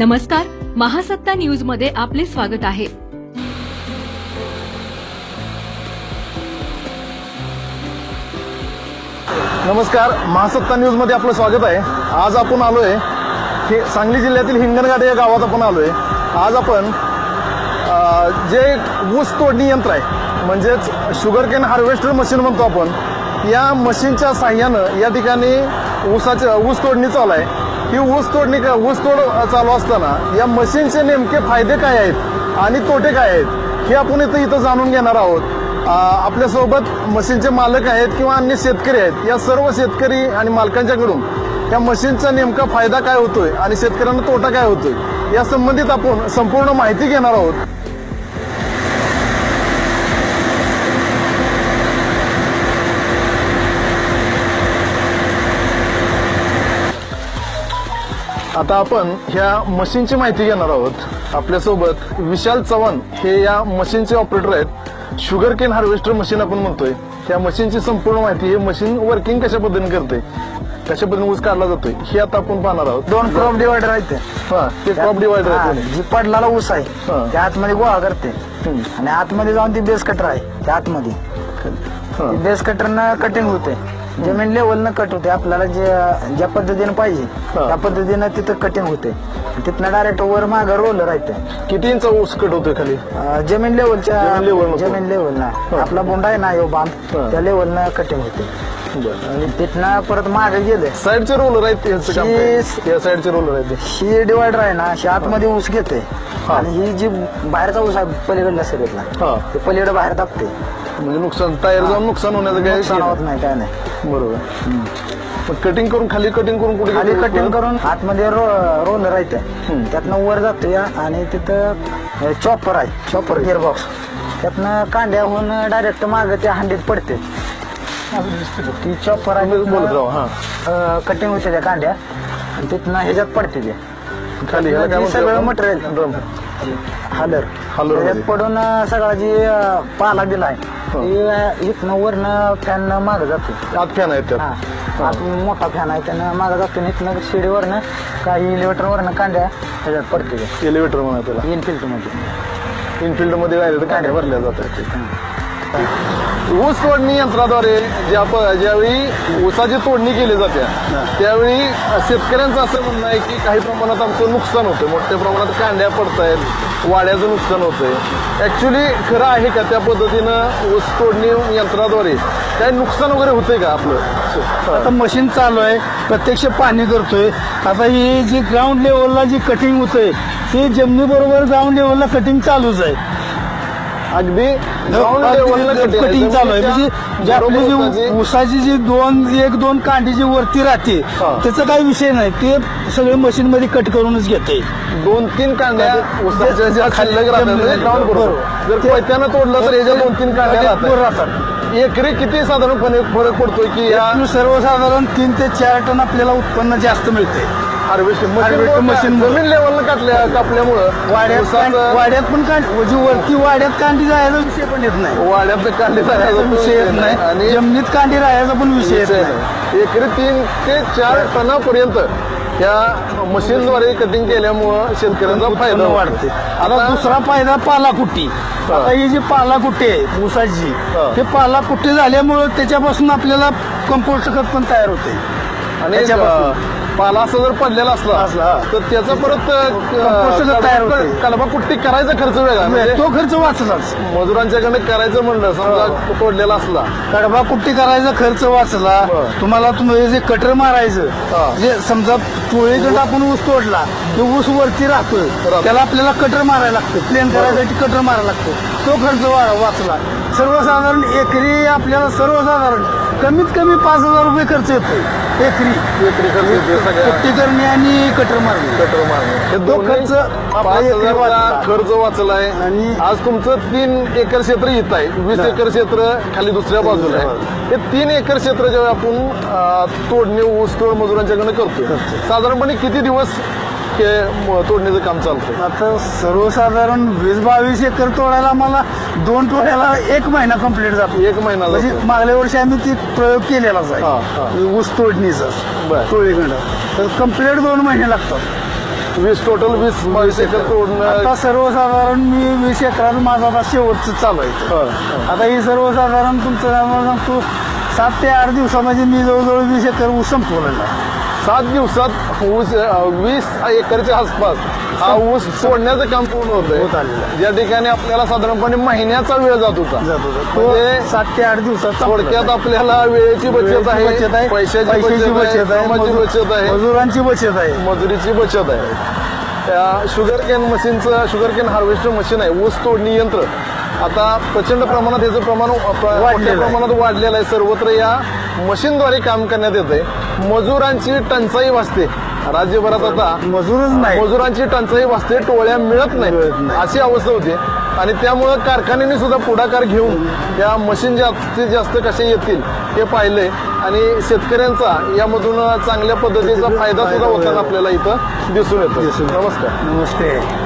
नमस्कार महासत्ता न्यूजमध्ये आपले स्वागत आहे. नमस्कार महासत्ता न्यूजमध्ये आपलं स्वागत आहे. आज आपण आलोय हे सांगली जिल्ह्यातील हिंगणघाट या गावात आपण आलोय. आज आपण जे ऊस तोडणी यंत्र आहे म्हणजेच शुगर केन हार्वेस्टर मशीन म्हणतो आपण या मशीनच्या साह्यानं या ठिकाणी ऊसाच्या ऊस तोडणी चालू आहे. ही ऊस तोडणी का- ऊस तोड चालू असताना या मशीनचे नेमके फायदे काय आहेत आणि तोटे काय आहेत हे आपण इथं इथं जाणून घेणार आहोत. आपल्यासोबत मशीनचे मालक आहेत किंवा अन्य शेतकरी आहेत या सर्व शेतकरी आणि मालकांच्याकडून या मशीनचा नेमका फायदा काय होतोय आणि शेतकऱ्यांना तोटा काय होतोय या संबंधित आपण संपूर्ण माहिती घेणार आहोत. आता आपण ह्या मशीनची माहिती घेणार आहोत आपल्यासोबत विशाल चव्हाण हे या मशीनचे ऑपरेटर आहेत शुगर केन हार्वेस्टर मशीन आपण म्हणतोय त्या मशीनची संपूर्ण माहिती हे मशीन वर्किंग कशा पद्धतीने करते कशा पद्धतीने ऊस काढला जातोय हे आता आपण पाहणार आहोत दोन क्रॉप डिवायडर आहेत ते. हा ते क्रॉप डिवायडर आहे जी पडलेला ऊस आहे हा. त्या आतमध्ये गोळा करते. आणि आतमध्ये जाऊन ती बेस कटर आहे त्या आतमध्ये. बेस कटरनं कटिंग होते जमीन लेवलनं कट होते आपल्याला जे ज्या पद्धतीने पाहिजे हा. त्या पद्धतीनं तिथं कटिंग होते तिथनं डायरेक्ट वर मागं रोलर आहे ते. किती इंच ऊस कट होतोय खाली जमीन लेवलच्या जमीन level नको. जमीन लेवल हा. आपला बोंडा आहे ना यो बांध हा. त्या लेवलनं कटिंग होते आणि तिथनं परत मागे गेले साईडचे रोलर आहेत त्याचं काम काय? शीस- या साईडचे रोलर आहेत ते. ही डिवायडर आहे ना ही आतमध्ये ऊस घेते. आणि ही जी बाहेरचा ऊस आहे पलीकडल्या हा ते पलीकडे बाहेर टाकते म्हणजे नुकसान टायर जाऊन नुकसान होण्याचं काय नुकसान होत नाही काय नाही बरोबर. मग कटिंग करून खाली कटिंग करून कुठे खाली? कटिंग करून आतमध्ये रो- रोलर आहे ते. हम्म. त्यातनं वर जातो या आणि तिथं चॉपर आहे. चॉपर गिअर बॉक्स त्यातनं कांड्याहून डायरेक्ट मागे त्या हंडीत पडते. ती चॉपर आहे बोलत राहा हा. अं, कटिंग होते त्या कांड्या. आणि तिथनं ह्याच्यात पडते ते. खाली ह्याला काय सगळं? मटेरियल. हालर. हालर. त्याच्यात पडून सगळा जी अं, पाला बिला आहे हो. इथनं वरनं फॅन मागं जातो आत फॅन आहेत हा. त्यात आत मोठा फॅन आहे त्यानं मागं जातो आणि इथनं शिडीवरनं काही इलेव्हेटरवरनं कांड्या त्याच्यात पडते एलिव्हेटर म्हणा त्याला. इनफिल्टमध्ये. इनफिल्डमध्ये डायरेक्ट कांड्या भरल्या जातात ऊस तोडणी यंत्राद्वारे ज्या प- ज्यावेळी ऊसाची तोडणी केली जाते त्यावेळी शेतकऱ्यांचं असं म्हणणं आहे की काही प्रमाणात आमचं नुकसान होतं मोठ्या प्रमाणात कांड्या आहेत वाड्याचं नुकसान होतंय. ऍक्च्युली खरं आहे का त्या पद्धतीनं ऊस तोडणी यंत्राद्वारे काही नुकसान वगैरे होतंय का आपलं? आता मशीन चालू आहे प्रत्यक्ष पाणी करतोय आता ही जी ग्राउंड लेवलला जी कटिंग होतंय ती जमिनीबरोबर ग्राउंड लेवलला कटिंग चालूच आहे. अगदी ground level ला cutting आहे. कटिंग चालू आहे. म्हणजे जी आपली जी ऊसाची- ऊसाची जी दोन एक दोन कांडी जी वरती राहते हा. त्याचा काही विषय नाही. ते सगळे मशीन मध्ये कट करूनच घेते. दोन तीन कांड्या ऊसाच्या ज्या खाल्ल्या राहतात ग्राउंड बरोबर. जर कोयत्यानं तोडलं तर याच्या दोन तीन कांड्या राहतात. राहतात. एकरी किती साधारणपणे फरक पडतोय की या सर्वसाधारण तीन ते चार टन आपल्याला उत्पन्न जास्त मिळते. हार्वेस्टिंग मुळे. जमीन लेवलला कापल्या कापल्यामुळं. वाड्यात ऊसाचं- वाड्यात पण कांड जी वरती वाड्यात कांडी जायचा विषय पण येत नाही. वाड्यात कांडी राहायचा विषय येत नाही. आणि जमिनीत कांडी राहायचा पण विषय येत नाही. एकरी तीन ते चार टनापर्यंत या मशीनद्वारे कटिंग केल्यामुळं शेतकऱ्यांचा फायदा उत्पन्न. वाढते. आता दुसरा फायदा पालाकुट्टी. आता ही जी पालाकुट्टी आहे ऊसाची हा. ते पालाकुट्टी झाल्यामुळं त्याच्यापासून आपल्याला कंपोस्ट खत पण तयार होते. आणि पाला असं जर पडलेला असला असला, हा. तर त्याचा परत. कलबा कुट्टी करायचा खर्च वेगळा म्हणजे तो खर्च वाचलाच मजुरांच्याकडे करायचं म्हणलं समजा तोडलेला असला कडबा कुट्टी करायचा खर्च वाचला. तुम्हाला तुम्ही जे कटर हा. मारायचं जे समजा पोळीकडे आपण ऊस तोडला ते ऊस वरती राहतोय राहतो. त्याला आपल्याला कटर मारायला लागतं प्लेन करायसाठी कटर मारायला लागतो तो खर्च वाचला सर्वसाधारण एकरी आपल्याला सर्वसाधारण कमीत कमी पाच हजार रुपये खर्च येतोय. एकरी. एकरी खर्च येतोय सगळ्या. कुट्टी करणे आणि कटर मारणे. पेट्रोल मारणे. हे तो दोन्ही खर्च आपला पाच एकरी हजारचा वाचला. खर्च वाचलाय. आणि- आज तुमचं तीन एकर क्षेत्र इथं आहे. वीस एकर क्षेत्र खाली दुसऱ्या बाजूला आहे. हे तीन एकर क्षेत्र जेव्हा आपण अं, तोडणी ऊस तोड मजुरांच्याकडे करतो साधारणपणे किती दिवस म- तोडणीचं काम चालतं आता सर्वसाधारण वीस बावीस एकर तोडायला आम्हाला दोन तोड्याला एक महिना कंप्लीट जातो. एक महिना म्हणजे. मागल्या वर्षी आम्ही ती प्रयोग केलेलाच. आहे. ऊस तोडणीचा. टोळीकडं तर कंप्लीट दोन महिने लागतात. वीस टोटल वीस बावीस एकर तोडणं आता सर्वसाधारण मी वीस एकरात माझा आता शेवटचं चालू आहे. आता ही सर्वसाधारण तुमचं सांगतो सात ते आठ दिवसामध्ये मी जवळजवळ वीस एकर ऊस संपवलेला आहे. सात दिवसात ऊस वीस एकरच्या आसपास हा ऊस सोडण्याचं काम पूर्ण होत आहे. ज्या ठिकाणी आपल्याला साधारणपणे महिन्याचा वेळ जात होता. तो म्हणजे सात ते आठ दिवसात. थोडक्यात आपल्याला वेळेची बचत आहे बचत आहे पैशाची बचत आहे बचत आहे मजुरांची बचत आहे. मजुरीची बचत आहे. शुगर केन मशीनचं शुगर केन हार्वेस्टर मशीन आहे. ऊस तोडणी यंत्र. आता प्रचंड प्रमाणात याचं प्रमाण प्र- मोठ्या. प्रमाणात वाढलेलं आहे. सर्वत्र या मशीनद्वारे काम करण्यात येत आहे मजुरांची टंचाई वाचते. राज्यभरात आता मजूरच नाही. मजुरांची टंचाई वाचते टोळ्या मिळत नाही. अशी अवस्था होती. आणि त्यामुळं कारखान्यांनी सुद्धा पुढाकार घेऊन या मशीन जास्तीत जास्त कसे येतील हे पाहिलंय. आणि शेतकऱ्यांचा यामधून चांगल्या पद्धतीचा फायदा सुद्धा होताना आपल्याला इथं दिसून येतो दिसून येतो. नमस्कार. नमस्ते.